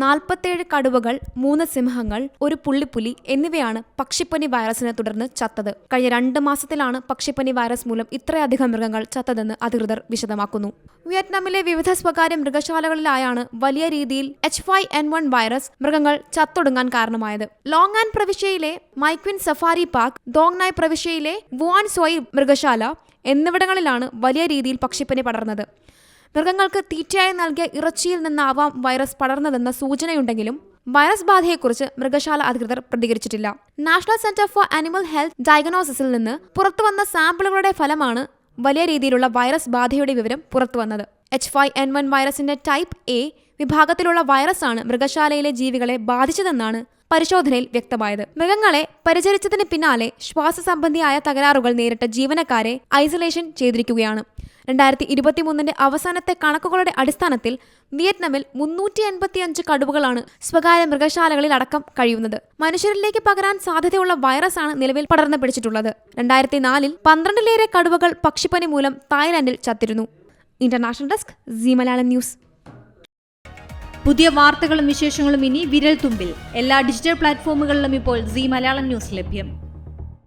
നാൽപ്പത്തേഴ് കടുവകൾ മൂന്ന് സിംഹങ്ങൾ ഒരു പുള്ളിപ്പുലി എന്നിവയാണ് പക്ഷിപ്പനി വൈറസിനെ തുടർന്ന് ചത്തത്. കഴിഞ്ഞ രണ്ട് മാസത്തിലാണ് പക്ഷിപ്പനി വൈറസ് മൂലം ഇത്രയധികം മൃഗങ്ങൾ ചത്തതെന്ന് അധികൃതർ വിശദമാക്കുന്നു. വിയറ്റ്നാമിലെ വിവിധ സ്വകാര്യ മൃഗശാലകളിലായാണ് വലിയ രീതിയിൽ H five N one virus മൃഗങ്ങൾ ചത്തൊടുങ്ങാൻ കാരണമായത്. ലോങ് ആൻഡ് പ്രവിശ്യയിലെ മൈക്വിൻ സഫാരി പാർക്ക് ദോങ്നായ് പ്രവിശ്യയിലെ വുവാൻ സോയി മൃഗശാല എന്നിവിടങ്ങളിലാണ് വലിയ രീതിയിൽ പക്ഷിപ്പനി പടർന്നത്. മൃഗങ്ങൾക്ക് തീറ്റയായി നൽകിയ ഇറച്ചിയിൽ നിന്നാവാം വൈറസ് പടർന്നതെന്ന സൂചനയുണ്ടെങ്കിലും വൈറസ് ബാധയെക്കുറിച്ച് മൃഗശാല അധികൃതർ പ്രതികരിച്ചിട്ടില്ല. National Centre for Animal Health ഡയഗ്നോസിസിൽ നിന്ന് പുറത്തുവന്ന സാമ്പിളുകളുടെ ഫലമാണ് വലിയ രീതിയിലുള്ള വൈറസ് ബാധയുടെ വിവരം പുറത്തുവന്നത്. എച്ച് ഫൈവ് എൻ വൺ വൈറസിന്റെ ടൈപ്പ് എ വിഭാഗത്തിലുള്ള വൈറസ് ആണ് മൃഗശാലയിലെ ജീവികളെ ബാധിച്ചതെന്നാണ് പരിശോധനയിൽ വ്യക്തമായത്. മൃഗങ്ങളെ പരിചരിച്ചതിന് പിന്നാലെ ശ്വാസ സംബന്ധിയായ തകരാറുകൾ നേരിട്ട ജീവനക്കാരെ ഐസൊലേഷൻ ചെയ്തിരിക്കുകയാണ്. രണ്ടായിരത്തി ഇരുപത്തിമൂന്നിന്റെ അവസാനത്തെ കണക്കുകളുടെ അടിസ്ഥാനത്തിൽ വിയറ്റ്നാമിൽ മുന്നൂറ്റി എൺപത്തിയഞ്ച് കടുവകളാണ് സ്വകാര്യ മൃഗശാലകളിൽ അടക്കം കഴിയുന്നത്. മനുഷ്യരിലേക്ക് പകരാൻ സാധ്യതയുള്ള വൈറസ് ആണ് നിലവിൽ പടർന്നു പിടിച്ചിട്ടുള്ളത്. രണ്ടായിരത്തി നാലിൽ പന്ത്രണ്ടിലേറെ കടുവകൾ പക്ഷിപ്പനി മൂലം തായ്ലാന്റിൽ ചത്തിരുന്നു. International desk C Malayalam news. പുതിയ വാർത്തകളും വിശേഷങ്ങളും ഇനി വിരൽ തുമ്പിൽ എല്ലാ ഡിജിറ്റൽ പ്ലാറ്റ്ഫോമുകളിലും ഇപ്പോൾ സി മലയാളം ന്യൂസ് ലഭ്യം.